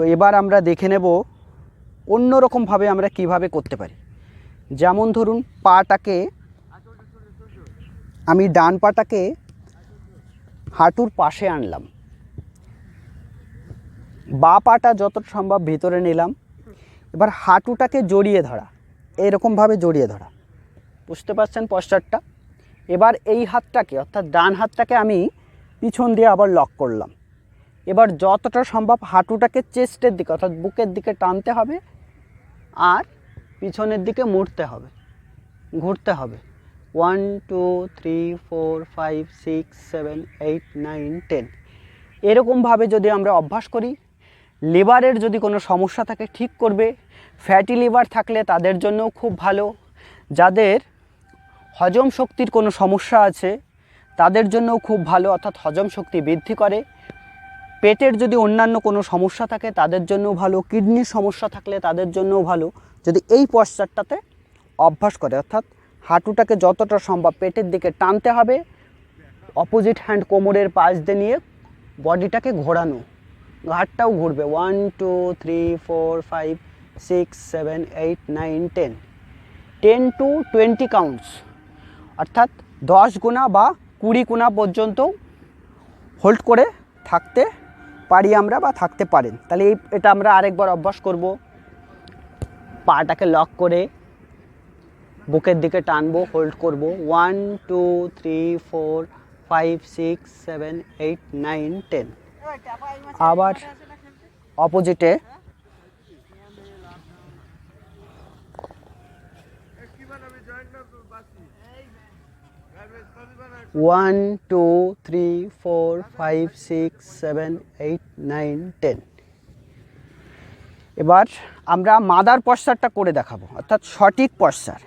তো এবার আমরা দেখে নেব অন্য রকমভাবে আমরা কীভাবে করতে পারি। যেমন ধরুন, পাটাকে আমি ডান পাটাকে হাঁটুর পাশে আনলাম। বা পাটা যত সম্ভব ভিতরে নিলাম। এবার হাঁটুটাকে জড়িয়ে ধরা, এরকমভাবে জড়িয়ে ধরা। বুঝতে পারছেন পশ্চারটা এবার এই হাতটাকে, অর্থাৎ ডান হাতটাকে আমি পিছন দিয়ে আবার লক করলাম। এবার যতটা সম্ভব হাঁটুটাকে চেস্টের দিকে অর্থাৎ বুকের দিকে টানতে হবে আর পিছনের দিকে মুড়তে হবে, ঘুরতে হবে। One two three four five six seven eight nine ten এরকমভাবে যদি আমরা অভ্যাস করি, লিভারের যদি কোনো সমস্যা থাকে ঠিক করবে, ফ্যাটি লিভার থাকলে তাদের জন্যও খুব ভালো। যাদের হজম শক্তির কোনো সমস্যা আছে, তাদের জন্যও খুব ভালো, অর্থাৎ হজম শক্তি বৃদ্ধি করে। পেটের যদি অন্যান্য কোনো সমস্যা থাকে, তাদের জন্যও ভালো। কিডনির সমস্যা থাকলে তাদের জন্যও ভালো। যদি এই পশ্চারটাতে অভ্যাস করে, অর্থাৎ হাঁটুটাকে যতটা সম্ভব পেটের দিকে টানতে হবে অপোজিট হ্যান্ড কোমরের পাশ দিয়ে নিয়ে বডিটাকে ঘোরানো। ঘাটটাও ঘুরবে। One two three four five six seven eight nine ten ten to twenty counts অর্থাৎ দশ গুণা বা কুড়ি গুণা পর্যন্ত হোল্ড করে থাকতে পারি আমরা বা থাকতে পারেন। তাহলে এই, এটা আমরা আরেকবার অভ্যাস করব। পাটাকে লক করে বুকের দিকে টানবো হোল্ড করব। One two three four five six seven eight nine ten আবার অপোজিটে one two three four five six seven eight nine ten এবার আমরা মাদার পশ্চারটা করে দেখাবো, অর্থাৎ সঠিক পশ্চার